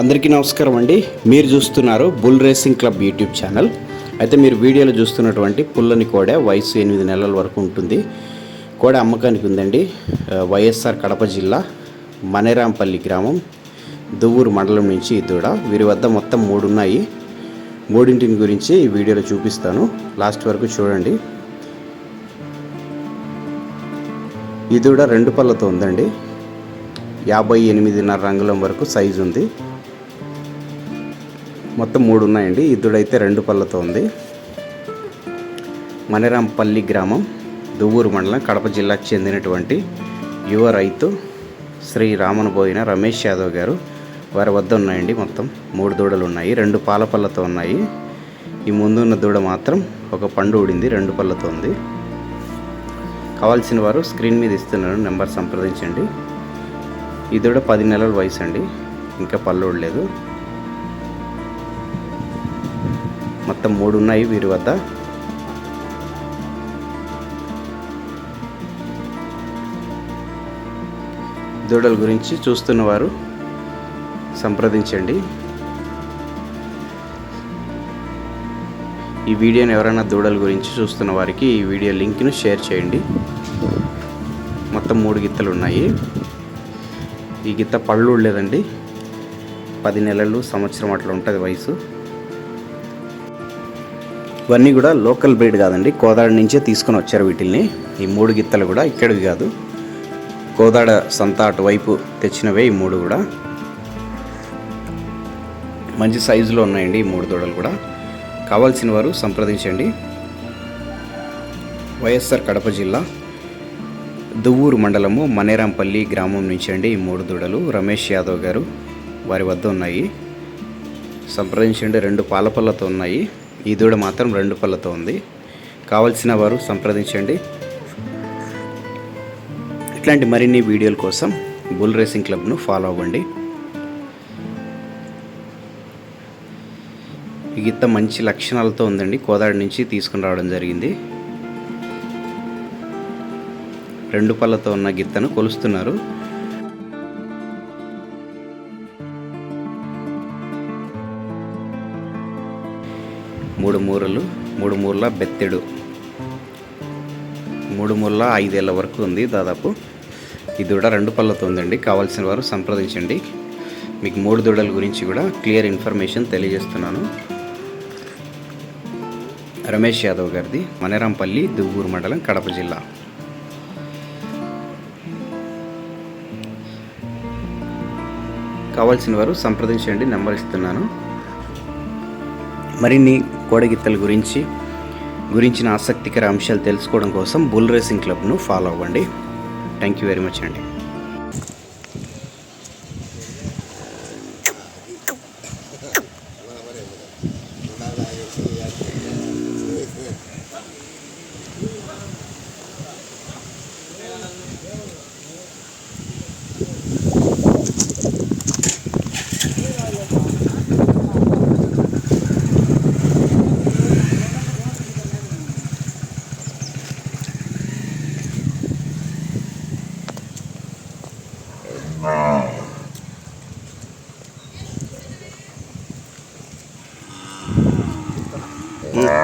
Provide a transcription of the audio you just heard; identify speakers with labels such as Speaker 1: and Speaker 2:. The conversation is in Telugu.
Speaker 1: అందరికీ నమస్కారం అండి. మీరు చూస్తున్నారు bull racing club YouTube channel. అయితే మీరు వీడియోలో చూస్తున్నటువంటి పుల్లని కోడ వయసు ఎనిమిది నెలల వరకు ఉంటుంది. కోడ అమ్మకానికి ఉందండి. వైఎస్ఆర్ కడప జిల్లా మనేరాంపల్లి గ్రామం దువ్వూరు మండలం నుంచి ఈ దూడ వీరి వద్ద మొత్తం మూడు ఉన్నాయి మూడింటిని గురించి ఈ వీడియోలో చూపిస్తాను. లాస్ట్ వరకు చూడండి. ఇది దూడ రెండు పళ్ళతో ఉందండి. యాభై ఎనిమిదిన్నర రంగులం వరకు సైజు ఉంది. మొత్తం మూడు ఉన్నాయండి ఇద్దుడైతే రెండు పళ్ళతో ఉంది. మనిరాంపల్లి గ్రామం దువ్వూరు మండలం కడప జిల్లాకు చెందినటువంటి యువ రైతు శ్రీ రామనబోయిన రమేష్ యాదవ్ గారు. వారి వద్ద ఉన్నాయండి మొత్తం. మూడు దూడలు ఉన్నాయి రెండు పాల పళ్ళతో ఉన్నాయి. ఈ ముందున్న దూడ మాత్రం ఒక పండు ఊడింది. రెండు పళ్ళతో ఉంది. కావాల్సిన వారు స్క్రీన్ మీద ఇస్తున్నారు. నెంబర్ సంప్రదించండి. ఈ దూడ పది నెలల వయసు అండి ఇంకా పళ్ళు ఊడలేదు. మొత్తం మూడు ఉన్నాయి వీరి వద్ద. దూడల గురించి చూస్తున్నవారు సంప్రదించండి. ఈ వీడియోని ఎవరైనా దూడల గురించి చూస్తున్న వారికి ఈ వీడియో లింక్ను షేర్ చేయండి. మొత్తం మూడు గిత్తలు ఉన్నాయి. ఈ గిత్త పళ్ళు లేదండి. పది నెలలు సంవత్సరం అట్లా ఉంటుంది వయసు. ఇవన్నీ కూడా లోకల్ బ్రీడ్ కాదండి. కోదాడ నుంచే తీసుకొని వచ్చారు వీటిల్ని. ఈ మూడు గిత్తలు కూడా ఇక్కడివి కాదు. కోదాడ సంత అటువైపు తెచ్చినవే ఈ మూడు కూడా. మంచి సైజులో ఉన్నాయండి ఈ మూడు దూడలు కూడా. కావాల్సిన వారు సంప్రదించండి. వైఎస్ఆర్ కడప జిల్లా దువ్వూరు మండలము మనేరాంపల్లి గ్రామం నుంచి అండి ఈ మూడు దూడలు రమేష్ యాదవ్ గారు వారి వద్ద ఉన్నాయి. సంప్రదించండి రెండు పాలపల్లతో ఉన్నాయి. ఈ దూడ మాత్రం రెండు పళ్ళతో ఉంది. కావలసిన వారు సంప్రదించండి. ఇట్లాంటి మరిన్ని వీడియోల కోసం బుల్ రేసింగ్ క్లబ్ను ఫాలో అవ్వండి. ఈ గిత్త మంచి లక్షణాలతో ఉందండి. కోదాడి నుంచి తీసుకుని రావడం జరిగింది. రెండు పళ్ళతో ఉన్న గిత్తను కొలుస్తున్నారు. మూడు మూరలు మూడు మూరల బెత్తెడు. మూడు మూరల ఐదేళ్ళ వరకు ఉంది దాదాపు. ఈ దూడ రెండు పళ్ళతో ఉందండి. కావాల్సిన వారు సంప్రదించండి. మీకు మూడు దూడల గురించి కూడా క్లియర్ ఇన్ఫర్మేషన్ తెలియజేస్తున్నాను. రమేష్ యాదవ్ గారిది మనేరాంపల్లి దువ్వూరు మండలం కడప జిల్లా. కావాల్సిన వారు సంప్రదించండి. నెంబర్ ఇస్తున్నాను. మరిన్ని కోడగిత్తల గురించి గురించిన ఆసక్తికర అంశాలు తెలుసుకోవడం కోసం బుల్ రేసింగ్ క్లబ్ను ఫాలో అవ్వండి. థ్యాంక్ యూ వెరీ మచ్ అండి. Mm.